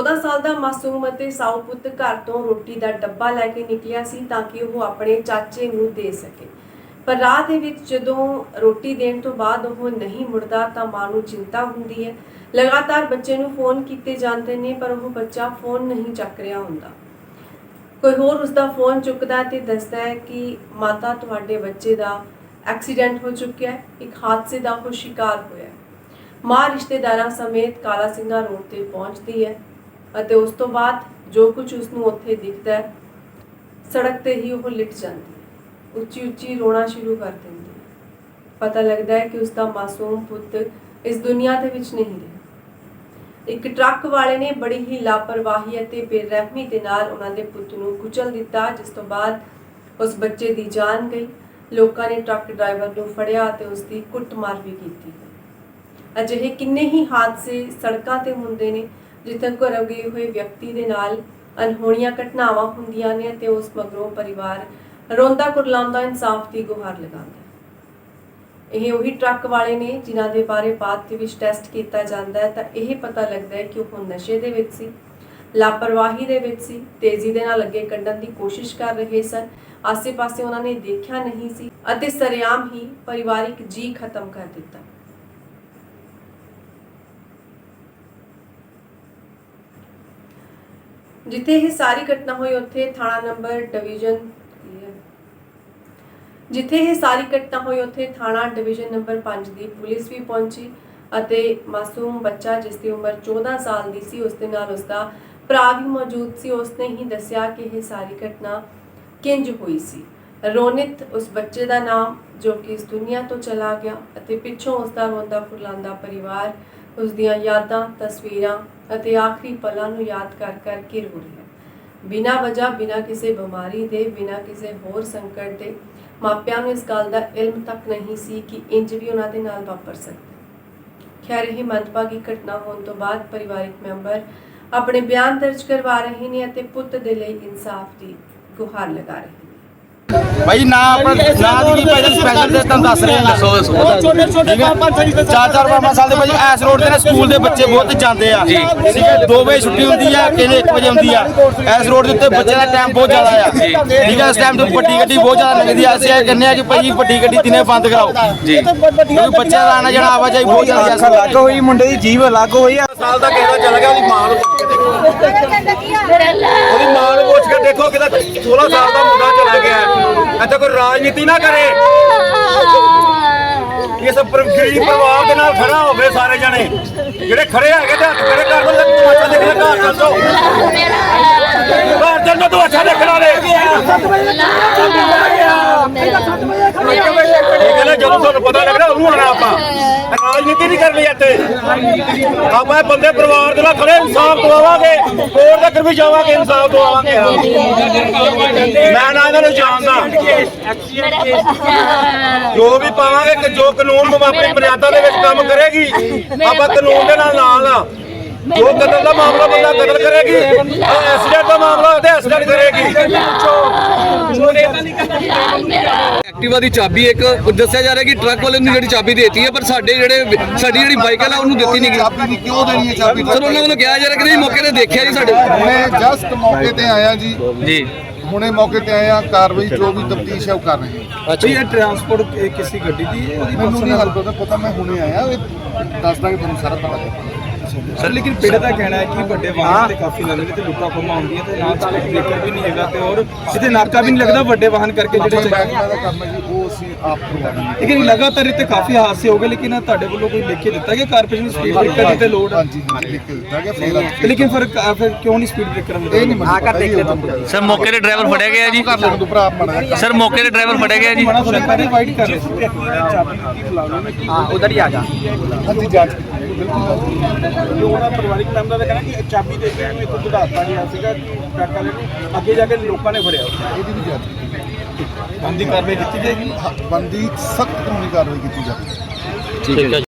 14 ਸਾਲ ਦਾ ਮਾਸੂਮ ਅਤੇ ਸਾਊ ਪੁੱਤ ਘਰ ਤੋਂ ਰੋਟੀ ਦਾ ਡੱਬਾ ਲੈ ਕੇ ਨਿਕਲਿਆ ਸੀ ਤਾਂ ਕਿ ਉਹ ਆਪਣੇ ਚਾਚੇ ਨੂੰ ਦੇ ਸਕੇ। ਪਰ ਰਾਹ ਦੇ ਵਿੱਚ ਜਦੋਂ ਰੋਟੀ ਦੇਣ ਤੋਂ ਬਾਅਦ ਉਹ ਨਹੀਂ ਮੁੜਦਾ ਤਾਂ ਮਾਂ ਨੂੰ ਚਿੰਤਾ ਹੁੰਦੀ ਹੈ। ਲਗਾਤਾਰ ਬੱਚੇ ਨੂੰ ਫੋਨ ਕੀਤੇ ਜਾਂਦੇ ਨੇ, ਪਰ ਉਹ ਬੱਚਾ ਫੋਨ ਨਹੀਂ ਚੱਕ ਰਿਹਾ ਹੁੰਦਾ। ਕੋਈ ਹੋਰ ਉਸ ਦਾ ਫੋਨ ਚੁੱਕਦਾ ਤੇ ਦੱਸਦਾ ਹੈ ਕਿ ਮਾਤਾ ਤੁਹਾਡੇ ਬੱਚੇ ਦਾ ਐਕਸੀਡੈਂਟ ਹੋ ਚੁੱਕਿਆ ਹੈ, ਇੱਕ ਹਾਦਸੇ ਦਾ ਉਹ ਸ਼ਿਕਾਰ ਹੋਇਆ ਮਾਂ ਰਿਸ਼ਤੇਦਾਰਾਂ ਸਮੇਤ ਕਾਲਾ ਸਿੰਘਾ ਰੋਡ ਤੇ ਪਹੁੰਚਦੀ ਹੈ। ਅਤੇ ਉਸ ਤੋਂ ਬਾਅਦ ਜੋ ਕੁਝ ਉਸ ਨੂੰ ਉੱਥੇ ਦਿਖਦਾ ਹੈ, ਸੜਕ ਤੇ ਹੀ ਉਹ ਲਿਟ ਜਾਂਦੀ ਹੈ। ਉੱਚੀ ਉੱਚੀ ਰੋਣਾ ਸ਼ੁਰੂ ਕਰ ਦਿੰਦੀ ਹੈ। ਪਤਾ ਲੱਗਦਾ ਹੈ ਕਿ ਉਸ ਦਾ ਮਾਸੂਮ ਪੁੱਤ ਇਸ ਦੁਨੀਆ ਦੇ ਵਿੱਚ ਨਹੀਂ ਰਿਹਾ। ਇੱਕ ਟਰੱਕ ਵਾਲੇ ਨੇ ਬੜੀ ਹੀ ਲਾਪਰਵਾਹੀ ਅਤੇ ਬੇਰਹਿਮੀ ਦੇ ਨਾਲ ਉਹਨਾਂ ਦੇ ਪੁੱਤ ਨੂੰ ਕੁਚਲ ਦਿੱਤਾ, ਜਿਸ ਤੋਂ ਬਾਅਦ ਉਸ ਬੱਚੇ ਦੀ ਜਾਨ ਗਈ। ਲੋਕਾਂ ਨੇ ਟਰੱਕ ਡਰਾਈਵਰ ਨੂੰ ਫੜਿਆ ਅਤੇ ਉਸ ਦੀ ਕੁੱਟਮਾਰ ਵੀ ਕੀਤੀ। ਅਜਿਹੇ ਕਿੰਨੇ ਹੀ ਹਾਦਸੇ ਸੜਕਾਂ ਤੇ ਹੁੰਦੇ ਨੇ ਜਿੱਥੇ ਘਰੋਂ ਗਏ ਹੋਏ ਵਿਅਕਤੀ ਦੇ ਨਾਲ ਅਨਹੋਣੀਆਂ ਘਟਨਾਵਾਂ ਹੁੰਦੀਆਂ ਨੇ ਤੇ ਉਸ ਮਗਰੋਂ ਪਰਿਵਾਰ ਰੋਂਦਾ ਕੁਰਲਾਉਂਦਾ ਇਨਸਾਫ ਦੀ ਗੁਹਾਰ ਲਗਾਉਂਦਾ ਇਹ ਉਹੀ ਟਰੱਕ ਵਾਲੇ ਨੇ ਜਿਨ੍ਹਾਂ ਦੇ ਬਾਰੇ ਬਾਅਦ ਦੇ ਵਿੱਚ ਟੈਸਟ ਕੀਤਾ ਜਾਂਦਾ ਹੈ ਤਾਂ ਇਹ ਪਤਾ ਲੱਗਦਾ ਹੈ ਕਿ ਉਹ ਨਸ਼ੇ ਦੇ ਵਿੱਚ ਸੀ, ਲਾਪਰਵਾਹੀ ਦੇ ਵਿੱਚ ਸੀ, ਤੇਜ਼ੀ ਦੇ ਨਾਲ ਅੱਗੇ ਕੱਢਣ ਦੀ ਕੋਸ਼ਿਸ਼ ਕਰ ਰਹੇ ਸਨ, ਆਸੇ-ਪਾਸੇ ਉਹਨਾਂ ਨੇ ਦੇਖਿਆ ਨਹੀਂ ਸੀ ਅਤੇ ਸਰਿਆਮ ਹੀ ਪਰਿਵਾਰਿਕ ਜੀ ਖਤਮ ਕਰ ਦਿੱਤਾ। ਜਿੱਥੇ ਇਹ ਸਾਰੀ ਘਟਨਾ ਹੋਈ, ਉੱਥੇ ਥਾਣਾ ਨੰਬਰ ਡਿਵੀਜ਼ਨ ਜਿੱਥੇ ਇਹ ਸਾਰੀ ਘਟਨਾ ਹੋਈ, ਉੱਥੇ ਥਾਣਾ ਡਿਵੀਜ਼ਨ ਨੰਬਰ 5 ਦੀ ਪੁਲਿਸ ਵੀ ਪਹੁੰਚੀ ਅਤੇ ਮਾਸੂਮ ਬੱਚਾ ਜਿਸ ਦੀ ਉਮਰ 14 ਸਾਲ ਦੀ ਸੀ, ਉਸ ਦੇ ਨਾਲ ਉਸ ਦਾ ਭਰਾ ਵੀ ਮੌਜੂਦ ਸੀ, ਉਸਨੇ ਹੀ ਦੱਸਿਆ ਕਿ ਇਹ ਸਾਰੀ ਘਟਨਾ ਕਿੰਜ ਹੋਈ ਸੀ। ਰੋਨਿਤ ਉਸ ਬੱਚੇ ਦਾ ਨਾਮ, ਜੋ ਕਿ ਇਸ ਦੁਨੀਆ ਤੋਂ ਚਲਾ ਗਿਆ ਅਤੇ ਪਿੱਛੋਂ ਉਸ ਦਾ ਰੋਂਦਾ ਫੁਰਲਾਉਂਦਾ ਪਰਿਵਾਰ ਉਸ ਦੀਆਂ ਯਾਦਾਂ, ਤਸਵੀਰਾਂ ਅਤੇ ਆਖਰੀ ਪਲਾਂ ਨੂੰ ਯਾਦ ਕਰ ਕਰ ਕੇ ਰੋ ਹੈ ਬਿਨਾਂ ਵਜ੍ਹਾ, ਬਿਨਾਂ ਕਿਸੇ ਬਿਮਾਰੀ ਦੇ, ਬਿਨਾਂ ਕਿਸੇ ਹੋਰ ਸੰਕਟ ਦੇ, ਮਾਪਿਆਂ ਨੂੰ ਇਸ ਗੱਲ ਦਾ ਇਲਮ ਤੱਕ ਨਹੀਂ ਸੀ ਕਿ ਇੰਜ ਵੀ ਉਹਨਾਂ ਦੇ ਨਾਲ ਵਾਪਰ ਸਕਦਾ ਹੈ। ਖੈਰ, ਇਹ ਮੰਦਭਾਗੀ ਘਟਨਾ ਹੋਣ ਤੋਂ ਬਾਅਦ ਪਰਿਵਾਰਿਕ ਮੈਂਬਰ ਆਪਣੇ ਬਿਆਨ ਦਰਜ ਕਰਵਾ ਰਹੇ ਨੇ ਅਤੇ ਪੁੱਤ ਦੇ ਲਈ ਇਨਸਾਫ ਦੀ ਗੁਹਾਰ ਲਗਾ ਰਹੇ ਨੇ ਭਾਈ ਨਾ ਆਪਾਂ ਨਾ ਦੀ ਭਾਈ ਸਪੈਸ਼ਲ ਦੇ ਤੁਹਾਨੂੰ ਦੱਸ ਰਹੇ ਹਾਂ। ਦੱਸੋ ਦੱਸੋ ਛੋਟੇ ਛੋਟੇ ਪਾਪਾ ਸਹੀ ਦੱਸੋ ਚਾਰ ਚਾਰ ਪੰਜ ਸਾਲ ਦੇ ਭਾਈ ਐਸ ਰੋਡ ਤੇ ਨਾ ਸਕੂਲ ਦੇ ਬੱਚੇ ਬਹੁਤ ਜਾਂਦੇ ਆ। ਠੀਕ ਹੈ? 2 ਵਜੇ ਛੁੱਟੀ ਹੁੰਦੀ ਆ ਕਿਤੇ 1 ਵਜੇ ਹੁੰਦੀ ਆ? ਐਸ ਰੋਡ ਦੇ ਉੱਤੇ ਬੱਚਿਆਂ ਦਾ ਟਾਈਮ ਬਹੁਤ ਜ਼ਿਆਦਾ ਆ। ਠੀਕ ਹੈ? ਇਸ ਟਾਈਮ ਤੇ ਵੱਡੀ ਗੱਡੀ ਬਹੁਤ ਜ਼ਿਆਦਾ ਲੰਘਦੀ ਆ। ਅਸੀਂ ਇਹ ਕਹਿੰਦੇ ਆ ਕਿ ਭਾਈ ਵੱਡੀ ਗੱਡੀ ਦਿਨੇ ਬੰਦ ਕਰਾਓ। ਜੀ। ਕਿਉਂਕਿ ਬੱਚਿਆਂ ਦਾ ਆਣਾ ਜਾਣਾ ਆਵਾਜਾਈ ਬਹੁਤ ਜ਼ਿਆਦਾ ਆ ਅਲੱਗ ਹੋਈ ਮੁੰਡੇ ਦੀ ਜੀਵ ਅਲੱਗ ਹੋਈ ਆ। ਸਾਲ ਦਾ ਕਿਹਦਾ ਚੱਲ ਗਿਆ ਉਹਦੀ ਮਾਂ ਨੂੰ ਪੁੱਛ ਕੇ ਦੇਖੋ। ਉਹਦੀ ਮਾਂ ਨੂੰ ਪੁੱਛ ਕੇ ਦੇਖੋ ਕਿਦਾ 16 ਸਾਲ ਦਾ ਮੁੰਡਾ ਚਲਾ ਕੋਈ ਰਾਜਨੀਤੀ ਨਾ ਕਰੇ। ਇਹ ਪਰ- ਗਰੀਬ ਪਰਿਵਾਰ ਦੇ ਨਾਲ ਖੜਾ ਹੋਵੇ ਸਾਰੇ ਜਣੇ। ਜਿਹੜੇ ਖੜੇ ਹੈਗੇ ਤੇ ਹੱਥ ਖੜੇ ਘਰ ਲੋ ਤੂੰ ਅੱਛਾ ਘਰ ਚੱਲ ਜਾਓ। ਘਰ ਚੱਲ ਜਾਓ, ਤੂੰ ਅੱਛਾ ਦੇਖਣਾ ਇਹ ਕਹਿੰਦਾ ਜਦੋਂ ਤੁਹਾਨੂੰ ਪਤਾ ਲੱਗਣਾ ਉਹਨੂੰ ਆਣਾ ਆਪਾਂ। ਰਾਜਨੀਤੀ ਨਹੀਂ ਕਰਨੀ ਇੱਥੇ। ਆਪਾਂ ਬੰਦੇ ਪਰਿਵਾਰ ਦੇ ਨਾਲ ਖੜੇ ਇਨਸਾਫ ਦਵਾਵਾਂਗੇ। ਕੋਰਟ ਤੱਕ ਵੀ ਜਾਵਾਂਗੇ ਇਨਸਾਫ ਦਵਾਵਾਂਗੇ ਮੈਂ ਨਾ ਇਹਨਾਂ ਨੂੰ ਜਾਣਦਾ। ਜੋ ਵੀ ਪਾਵਾਂਗੇ ਕਿ ਜੋ ਕਾਨੂੰਨ ਆਪਣੀ ਮਰਿਆਦਾ ਦੇ ਵਿੱਚ ਕੰਮ ਕਰੇਗੀ ਆਪਾਂ ਕਾਨੂੰਨ ਦੇ ਨਾਲ ਨਾਲ ਆ। ਜੋ ਕਤਲ ਦਾ ਮਾਮਲਾ ਬੰਦਾ ਕਤਲ ਕਰੇਗੀ ਐਕਸੀਡੈਂਟ ਦਾ ਮਾਮਲਾ ਤੇ ਐਕਸੀਡੈਂਟ ਕਰੇਗੀ। ਐਕਟਿਵਾ ਦੀ ਚਾਬੀ ਇੱਕ ਦੱਸਿਆ ਜਾ ਰਿਹਾ ਕਿ ਟਰੱਕ ਵਾਲੇ ਨੂੰ ਜਿਹੜੀ ਚਾਬੀ ਦੇਤੀ ਹੈ ਪਰ ਸਾਡੇ ਜਿਹੜੇ ਸਾਡੀ ਜਿਹੜੀ ਬਾਈਕ ਹੈ ਨਾ ਉਹਨੂੰ ਦਿੱਤੀ ਨਹੀਂ ਗਈ। ਚਾਬੀ ਦੀ ਕਿਉਂ ਦੇਣੀ ਹੈ ਚਾਬੀ ਸਰ ਉਹਨਾਂ ਵੱਲੋਂ ਕਿਹਾ ਜਾ ਰਿਹਾ ਕਿ ਨਹੀਂ ਮੌਕੇ ਤੇ ਦੇਖਿਆ ਜੀ ਸਾਡੇ। ਹੁਣੇ ਜਸਟ ਮੌਕੇ ਤੇ ਆਇਆ ਜੀ। ਜੀ। ਹੁਣੇ ਮੌਕੇ ਤੇ ਆਇਆ ਕਾਰਵਾਈ ਜੋ ਵੀ ਤਫਤੀਸ਼ ਹੈ ਉਹ ਕਰ ਰਹੇ ਹਾਂ। ਅੱਛਾ। ਇਹ ਟਰਾਂਸਪੋਰਟ ਕਿਸੇ ਗੱਡੀ ਦੀ ਹੈ ਉਹਦੀ ਮੈਨੂੰ ਨਹੀਂ ਹਾਲ ਪਤਾ ਮੈਂ ਹੁਣੇ ਆਇਆ ਇਹ ਦੱਸ ਦਾਂਗੇ ਤੁਹਾਨੂੰ ਸਾਰਾ ਪਤਾ ਸਰ ਲੇਕਿਨ ਪਿੰਡ ਦਾ ਕਹਿਣਾ ਹੈ ਕਿ ਵੱਡੇ ਵਾਹਨ ਤੇ ਕਾਫੀ ਲੰਘਦੇ ਤੇ ਲੁੱਟਾਂ ਖੋਹਾਂ ਹੁੰਦੀਆਂ ਤੇ ਨਾਲ ਸਪੀਡ ਬ੍ਰੇਕਰ ਵੀ ਨਹੀਂ ਹੈਗਾ ਤੇ ਔਰ ਇੱਥੇ ਨਾਕਾ ਵੀ ਨਹੀਂ ਲੱਗਦਾ ਵੱਡੇ ਵਾਹਨ ਕਰਕੇ ਜਿਹੜੇ ਜਿਹੜੇ ਚੱਲ- ਮਹਿਕਮਾ ਦਾ ਕੰਮ ਹੈ ਜੀ ਉਹ ਅਸੀਂ ਆਪ ਕਰਵਾਵਾਂਗੇ ਲੇਕਿਨ ਲਗਾਤਾਰ ਇੱਥੇ ਕਾਫੀ ਹਾਦਸੇ ਹੋ ਗਏ ਲੇਕਿਨ ਤੁਹਾਡੇ ਵੱਲੋਂ ਕੋਈ ਲਿਖ ਕੇ ਦਿੱਤਾ ਗਿਆ ਕਾਰਪੋਰੇਸ਼ਨ ਨੂੰ ਸਪੀਡ ਬ੍ਰੇਕਰ ਦੀ ਤੇ ਹੈ ਫਿਰ ਤੇ ਲੇਕਿਨ ਫਿਰ ਫਿਰ ਕਿਉਂ ਨਹੀਂ ਸਪੀਡ ਬ੍ਰੇਕਰ ਨਹੀਂ ਮੈਨੂੰ ਪਤਾ ਜੀ ਉਹਨਾਂ ਸਰ ਮੌਕੇ ਤੇ ਡਰਾਈਵਰ ਫੜਿਆ ਗਿਆ ਜੀ? ਕਰ ਸਰ ਮੌਕੇ ਤੇ ਡਰਾਈਵਰ ਫੜਿਆ ਗਿਆ ਜੀ? ਪਹਿਲੇ ਵਾਈਟ ਕਰ ਰਹੇ। ਹਾਂ ਉਧਰ ਹੀ ਆ ਜਾ। ਹਾਂਜੀ ਜਾਂਚ ਕੀਤੀ ਉਹਨਾਂ ਪਰਿਵਾਰਿਕ ਮੈਂਬਰਾਂ ਦਾ ਕਹਿਣਾ ਕਿ ਚਾਬੀ ਦੇ ਕੇ ਇਹਨੂੰ ਇੱਕ ਚੜਾਤਾ ਗਿਆ ਸੀਗਾ ਟਰੱਕ ਵਾਲੇ ਨੂੰ ਅੱਗੇ ਜਾ ਕੇ ਲੋਕਾਂ ਨੇ ਫੜਿਆ ਇਹਦੀ ਵੀ ਜਾਂਚ ਕੀਤੀ ਬੰਦੀ ਕਾਰਵਾਈ ਕੀਤੀ ਜਾਏਗੀ? ਬੰਦੀ ਸਖਤ ਕਾਨੂੰਨੀ ਕਾਰਵਾਈ ਕੀਤੀ ਜਾਵੇ ਠੀਕ ਹੈ